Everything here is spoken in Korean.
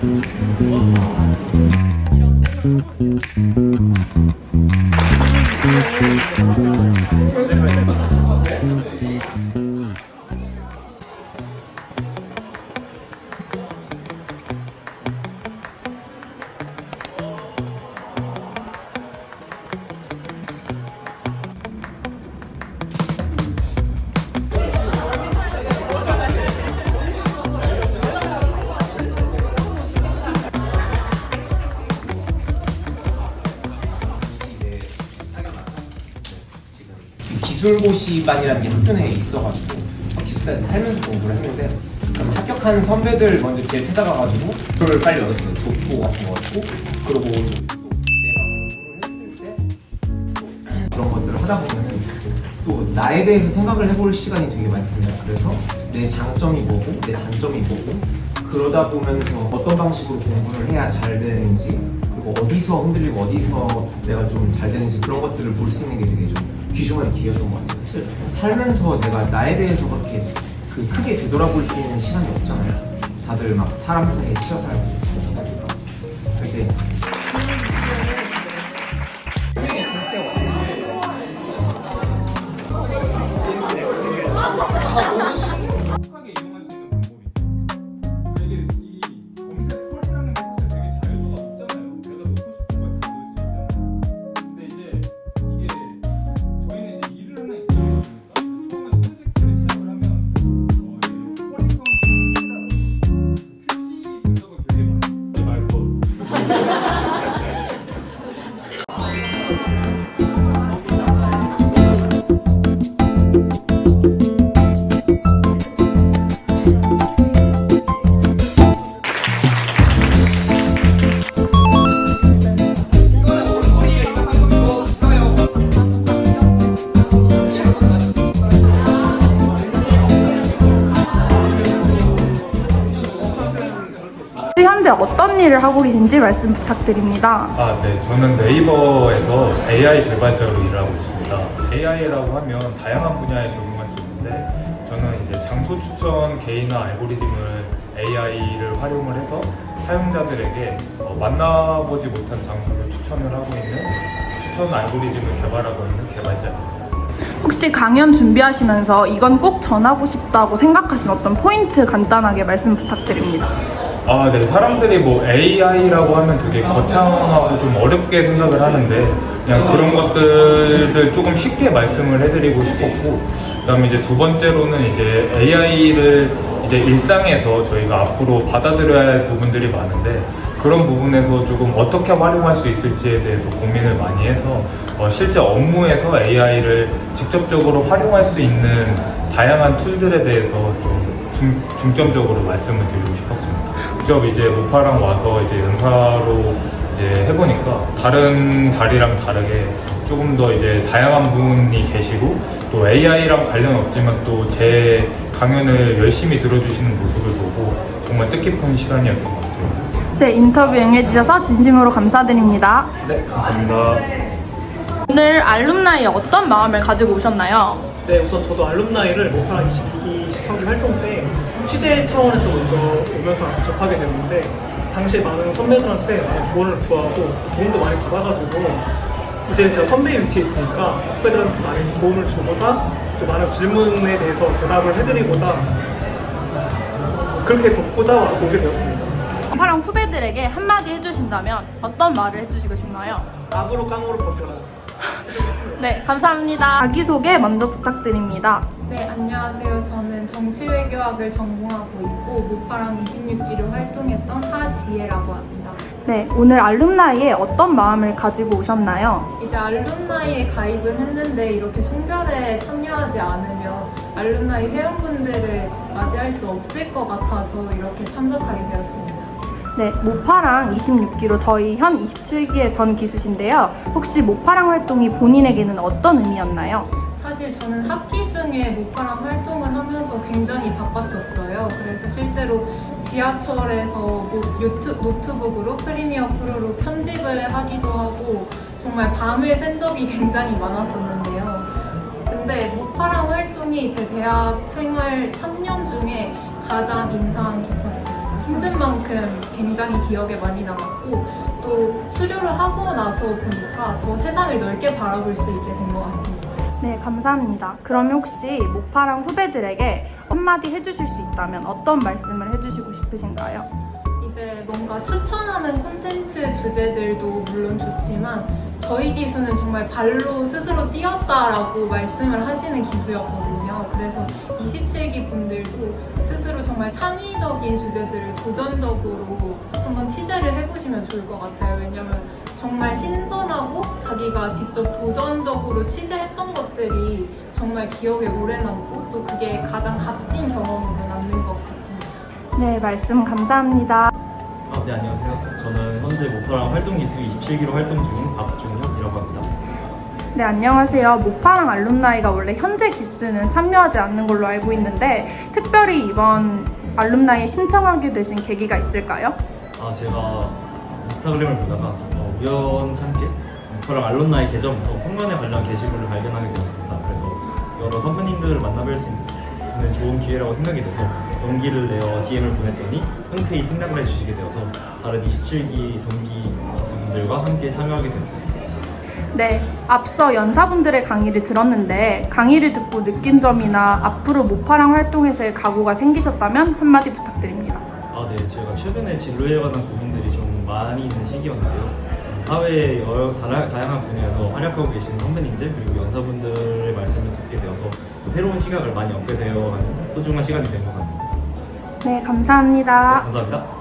이런 데 기술고시반이라는 게 학교 내에 있어가지고 기숙사에서 살면서 공부를 했는데 그럼 합격한 선배들 먼저 제일 찾아가가지고 그걸 빨리 얻었어요. 독보 같은 거 얻고 그리고 또 내가 공부를 했을 때 그런 것들을 하다 보면 또 나에 대해서 생각을 해볼 시간이 되게 많습니다. 그래서 내 장점이 뭐고 내 단점이 뭐고 그러다 보면서 어떤 방식으로 공부를 해야 잘 되는지 그리고 어디서 흔들리고 어디서 내가 좀 잘 되는지 그런 것들을 볼 수 있는 게 되게 좀 귀중한 기회였던 것 같아요. 사실 살면서 내가 나에 대해서 그렇게 그 크게 되돌아볼 수 있는 시간이 없잖아요. 다들 막 사람 사이에 치여 살고 그러다 보니까 현재 어떤 일을 하고 계신지 말씀 부탁드립니다. 아, 네. 저는 네이버에서 AI 개발자로 일하고 있습니다. AI라고 하면 다양한 분야에 적용할 수 있는데 저는 이제 장소 추천 개인화 알고리즘을 AI를 활용을 해서 사용자들에게 어, 만나보지 못한 장소를 추천을 하고 있는 추천 알고리즘을 개발하고 있는 개발자입니다. 혹시 강연 준비하시면서 이건 꼭 전하고 싶다고 생각하신 어떤 포인트 간단하게 말씀 부탁드립니다. 아, 네. 사람들이 뭐 AI라고 하면 되게 거창하고 좀 어렵게 생각을 하는데 그냥 그런 것들을 조금 쉽게 말씀을 해드리고 싶었고 그다음에 이제 두 번째로는 이제 AI를 이제 일상에서 저희가 앞으로 받아들여야 할 부분들이 많은데 그런 부분에서 조금 어떻게 활용할 수 있을지에 대해서 고민을 많이 해서 어, 실제 업무에서 AI를 직접적으로 활용할 수 있는 다양한 툴들에 대해서 좀 중, 중점적으로 말씀을 드리고 싶었습니다. 직접 이제 모파랑 와서 이제 연사로 이제 해보니까 다른 자리랑 다르게 조금 더 이제 다양한 분이 계시고 또 AI랑 관련 없지만 또 제 강연을 열심히 들어주시는 모습을 보고 정말 뜻깊은 시간이었던 것 같습니다. 네, 인터뷰 응해주셔서 진심으로 감사드립니다. 네, 감사합니다. 오늘 알룸나이에 어떤 마음을 가지고 오셨나요? 네, 우선 저도 알룸나이를 모파랑 22기 13기 활동 때 취재 차원에서 먼저 오면서 접하게 됐는데 당시에 많은 선배들한테 많은 조언을 구하고 도움도 많이 받아가지고 이제 제가 선배의 위치에 있으니까 후배들한테 많이 도움을 주고자 또 많은 질문에 대해서 대답을 해드리고자 그렇게 돕고자 오게 되었습니다. 파랑 후배들에게 한마디 해주신다면 어떤 말을 해주시고 싶나요? 악으로 깡으로 버텨라. 네, 감사합니다. 자기소개 먼저 부탁드립니다. 네, 안녕하세요. 저는 정치외교학을 전공하고 있고 모파랑 26기로 활동했던 하지혜라고 합니다. 네, 오늘 알룸나이에 어떤 마음을 가지고 오셨나요? 이제 알룸나이에 가입은 했는데 이렇게 송별에 참여하지 않으면 알룸나이 회원분들을 맞이할 수 없을 것 같아서 이렇게 참석하게 되었습니다. 네, 모파랑 26기로 저희 현 27기의 전 기수신데요. 혹시 모파랑 활동이 본인에게는 어떤 의미였나요? 사실 저는 학기 중에 모파랑 활동을 하면서 굉장히 바빴었어요. 그래서 실제로 지하철에서 뭐 유튜, 노트북으로 프리미어 프로로 편집을 하기도 하고 정말 밤을 샌 적이 굉장히 많았었는데요. 근데 모파랑 활동이 제 대학 생활 3년 중에 가장 인상 깊었습니다. 힘든 만큼 굉장히 기억에 많이 남았고 또 수료를 하고 나서 보니까 더 세상을 넓게 바라볼 수 있게 된 것 같습니다. 네, 감사합니다. 그러면 혹시 모파랑 후배들에게 한마디 해주실 수 있다면 어떤 말씀을 해주시고 싶으신가요? 이제 뭔가 추천하는 콘텐츠 주제들도 물론 좋지만 저희 기수는 정말 발로 스스로 뛰었다라고 말씀을 하시는 기수였거든요. 그래서 27기 분들도 스스로 정말 창의적인 주제들을 도전적으로 한번 취재를 해보시면 좋을 것 같아요. 왜냐면 정말 신선하고 자기가 직접 도전적으로 취재했던 것들이 정말 기억에 오래 남고 또 그게 가장 값진 경험으로 남는 것 같습니다. 네, 말씀 감사합니다. 아, 네, 안녕하세요. 저는 현재 모파랑 활동 기수 27기로 활동 중인 박준혁이라고 합니다. 네, 안녕하세요. 모파랑 알룸나이가 원래 현재 기수는 참여하지 않는 걸로 알고 있는데 특별히 이번 알룸나이에 신청하게 되신 계기가 있을까요? 아, 제가 인스타그램을 보다가 어, 우연찮게 모파랑 알론나이 계정에서 성면에 관련 게시글을 발견하게 되었습니다. 그래서 여러 선배님들을 만나뵐 수 있는 좋은 기회라고 생각이 돼서 용기를 내어 DM을 보냈더니 흔쾌히 승낙을 해주시게 되어서 다른 27기 동기 기수분들과 함께 참여하게 되었습니다. 네, 앞서 연사분들의 강의를 들었는데 강의를 듣고 느낀 점이나 앞으로 모파랑 활동에서의 각오가 생기셨다면 한마디 부탁드립니다. 아, 네. 제가 최근에 진로에 관한 고민들이 좀 많이 있는 시기였는데요. 사회의 여러 다라- 다양한 분야에서 활약하고 계신 선배님들 그리고 연사분들의 말씀을 듣게 되어서 새로운 시각을 많이 얻게 되어가는 소중한 시간이 된 것 같습니다. 네, 감사합니다. 감사합니다.